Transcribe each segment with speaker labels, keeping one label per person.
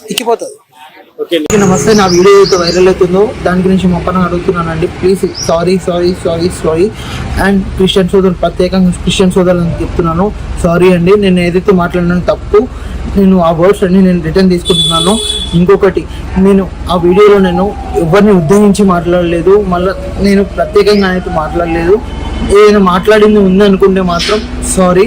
Speaker 1: అందరికీ నమస్తే. నా వీడియో అయితే వైరల్ అవుతుందో దాని గురించి మొప్పన అడుగుతున్నానండి. Please sorry sorry sorry sorry and Christian సోదరులు ప్రత్యేకంగా క్రిస్టియన్ సోదరులు అని చెప్తున్నాను. సారీ అండి నేను ఏదైతే మాట్లాడినాను తప్పు నేను ఆ వర్డ్స్ అన్ని నేను రిటర్న్ తీసుకుంటున్నాను. ఇంకొకటి నేను ఆ వీడియోలో నేను ఎవరిని ఉద్దేశించి మాట్లాడలేదు మళ్ళీ నేను ప్రత్యేకంగా అయితే మాట్లాడలేదు. ఏదైనా మాట్లాడింది ఉంది అనుకుంటే మాత్రం సారీ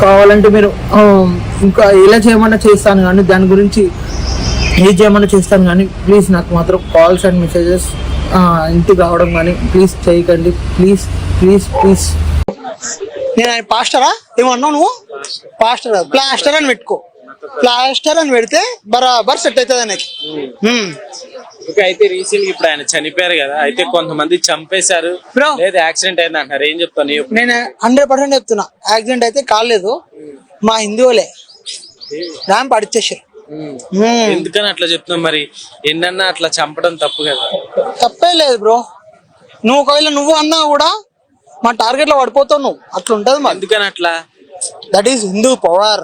Speaker 1: కావాలంటే మీరు ఇంకా ఎలా చేయమన్నా చేస్తాను కానీ దాని గురించి ఏది చేయమన్నా చేస్తాను కానీ ప్లీజ్ నాకు మాత్రం కాల్స్ అండ్ మెసేజెస్ ఇంటికి రావడం కానీ ప్లీజ్ చేయకండి. Please please please. నేను ఆయన పాస్టరా? ఏమన్నావు నువ్వు? పాస్టర్? ప్లాస్టర్ అని పెట్టుకో. ప్లాస్టర్ అని పెడితే బరాబర్ సెట్ అవుతుంది అనేది
Speaker 2: ఓకే అయితే రీసెంట్ ఇప్పుడు ఆయన చనిపోయారు కదా అయితే కొంతమంది చంపేశారు. లేదా యాక్సిడెంట్ అయింది అంటారు ఏం చెప్తాను?
Speaker 1: నేను హండ్రెడ్ పర్సెంట్ చెప్తున్నా. యాక్సిడెంట్ అయితే కాలేదు. మా హిందువులే ర్యాంప్ అడిచేసారు.
Speaker 2: ఉమ్.
Speaker 1: హ్మ్.
Speaker 2: ఎందుకని అట్లా చెప్తున్నావు మరి? ఎన్నన్నా అట్లా చంపడం తప్పు కదా.
Speaker 1: తప్పే లేదు బ్రో నువ్వు ఒకవేళ నువ్వు అన్నా కూడా మా టార్గెట్లో పడిపోతావు నువ్వు. అట్లా ఉంటది మరి.
Speaker 2: ఎందుకని అట్లా?
Speaker 1: దట్ ఈస్ హిందూ పవర్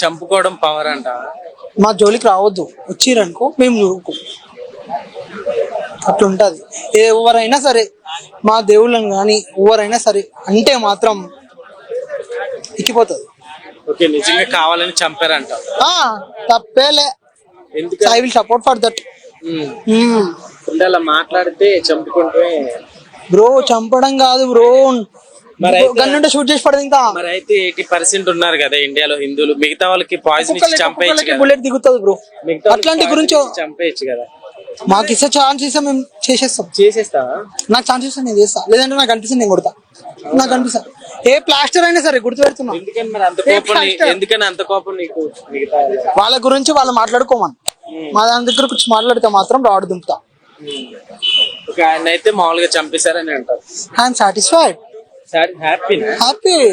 Speaker 2: చంపుకోవడం పవర్ అంట
Speaker 1: మా జోలికి రావద్దు. వచ్చిరనుకో మేము చూడుకో అట్లా ఉంటది ఎవరైనా సరే మా దేవుళ్ళని కానీ ఎవరైనా సరే అంటే మాత్రం ఎక్కిపోతుంది
Speaker 2: ఓకే నిజంగా కావాలని చంపారంట.
Speaker 1: ఆ, తప్పేలే. I will support for that
Speaker 2: అలా మాట్లాడితే చంపుకుంటే
Speaker 1: బ్రో చంపడం కాదు బ్రో.
Speaker 2: మరి
Speaker 1: గన్నుంటే షూట్ చేసి పడదు ఇంకా.
Speaker 2: మరి అయితే ఎయిటీ పర్సెంట్ ఉన్నారు కదా ఇండియాలో హిందువులు. మిగతా వాళ్ళకి పాయిజన్ ఇచ్చి చంపేయచ్చు
Speaker 1: బుల్లెట్ దిగుతుంది బ్రో. అట్లాంటి గురించి
Speaker 2: చంపేయచ్చు కదా.
Speaker 1: మాకు ఇస్తే ఛాన్స్ ఇస్తే మేము చేసేస్తాం.
Speaker 2: చేసేస్తావా
Speaker 1: నాకు ఛాన్స్ ఇస్తే నేను చేస్తా. లేదంటే నాకు అనిపిస్తుంది నేను కొడతా. నాకు అనిపిస్తా. ఏ ప్లాస్టర్ అయినా సరే గుర్తు పెడుతున్నా
Speaker 2: ఎందుకని మరి అంత
Speaker 1: ఏ
Speaker 2: కోపం నీ-
Speaker 1: faster?
Speaker 2: ఎందుకని అంత కోపం నీకు మిగతా వాళ్ళకి?
Speaker 1: వాళ్ళ గురించి వాళ్ళు మాట్లాడుకోమని. మా దాని దగ్గర వచ్చి మాట్లాడితే మాత్రం రాడు దింపుతా.
Speaker 2: ఒక ఆయన అయితే మామూలుగా చంపేశారని అంటారు.
Speaker 1: I'm satisfied
Speaker 2: happy
Speaker 1: happy